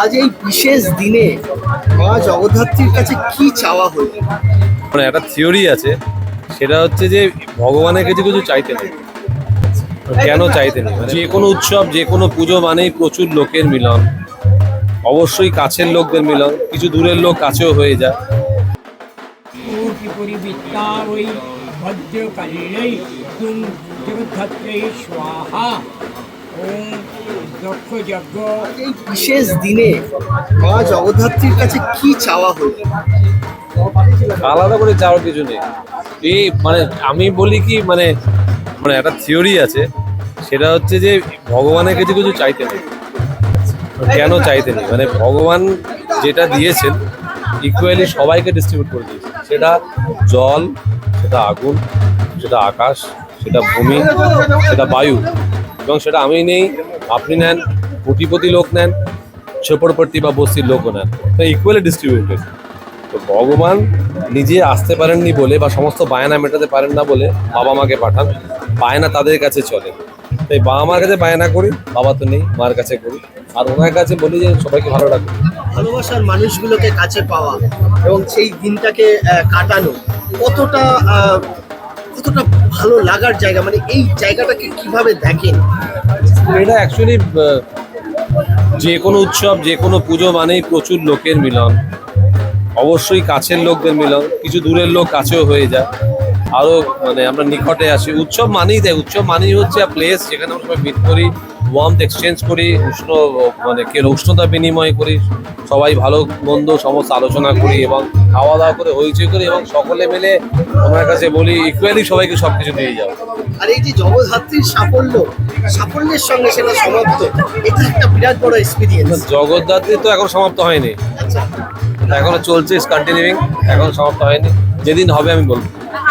আজ এই বিশেষ দিনে মা জগদ্ধাত্রীর কাছে কি চাওয়া হলো? মানে একটা থিওরি আছে সেটা হচ্ছে যে ভগবানের কাছে কিছু চাইতে নেই। কেন চাইতে নেই? মানে যে কোনো উৎসব যে কোনো পুজো মানেই প্রচুর লোকের মিলন। অবশ্যই কাছের লোকদের মিলন কিছু দূরের লোক কাছেও হয়ে যায়। ভদ্রকালীয় স্বাহা। বিশেষ দিনে মা জগদ্ধাত্রীর কাছে কি চাওয়া হলো? আলাদা করে চাওয়ার কিছু নেই। এই মানে আমি বলি কি মানে মানে একটা থিওরি আছে, সেটা হচ্ছে যে ভগবানের কিছু কিছু চাইতে নেই। কেন চাইতে নেই? মানে ভগবান যেটা দিয়েছেন ইকুয়ালি সবাইকে ডিস্ট্রিবিউট করে দিয়েছে সেটা জল, সেটা আগুন, সেটা আকাশ, সেটা ভূমি, সেটা বায়ু। এবং সেটা আমি নেই, আপনি নেন, কোটিপতি লোক নেন, ছোপড়পট্টি বা বস্তির লোকও নেন। তো ইকুয়ালি ডিস্ট্রিবিউটেড তো ভগবান নিজে আসতে পারেননি বলে বা সমস্ত বায়না মেটাতে পারেন না বলে বাবা মাকে পাঠান। বায়না তাদের কাছে চলে। তাই বাবা মার কাছে বায়না করি, বাবা তো নেই, মার কাছে করি। আর ওনার কাছে বলি যে সবাইকে ভালো রাখুন। ভালোবাসার মানুষগুলোকে কাছে পাওয়া এবং সেই দিনটাকে কাটানো কতটা কতটা ভালো লাগার জায়গা মানে এই জায়গাটাকে কীভাবে দেখেন? এটা অ্যাকচুয়ালি যে কোনো উৎসব, যে কোনো পুজো মানেই প্রচুর লোকের মিলন। অবশ্যই কাছের লোকদের মিলন, কিছু দূরের লোক কাছেও হয়ে যায়। আরও মানে আমরা নিকটে আসি। উৎসব মানেই দেয় উৎসব মানেই হচ্ছে প্লেস যেখানে আমরা সবাই মিট করি ওয়ার্মথ এক্সচেঞ্জ করি উষ্ণ মানে কে উষ্ণতা বিনিময় করি সবাই ভালো মন্দ সমস্ত আলোচনা করি এবং খাওয়া দাওয়া করে হইচই করি এবং সকলে মিলে আমার কাছে বলি ইকুয়ালি সবাইকে সব কিছু দিয়ে যাও। আর এই যে জগদ্ধাত্রীর সাফল্য সাফল্যের সঙ্গে সেটা সমাপ্ত এটা একটা বিরাট বড় এক্সপিরিয়েন্স জগদ্ধাত্রী তো এখন সমাপ্ত হয়নি। আচ্ছা। এখনও চলছে কন্টিনিউইং এখন সমাপ্ত হয়নি। যেদিন হবে আমি বলব।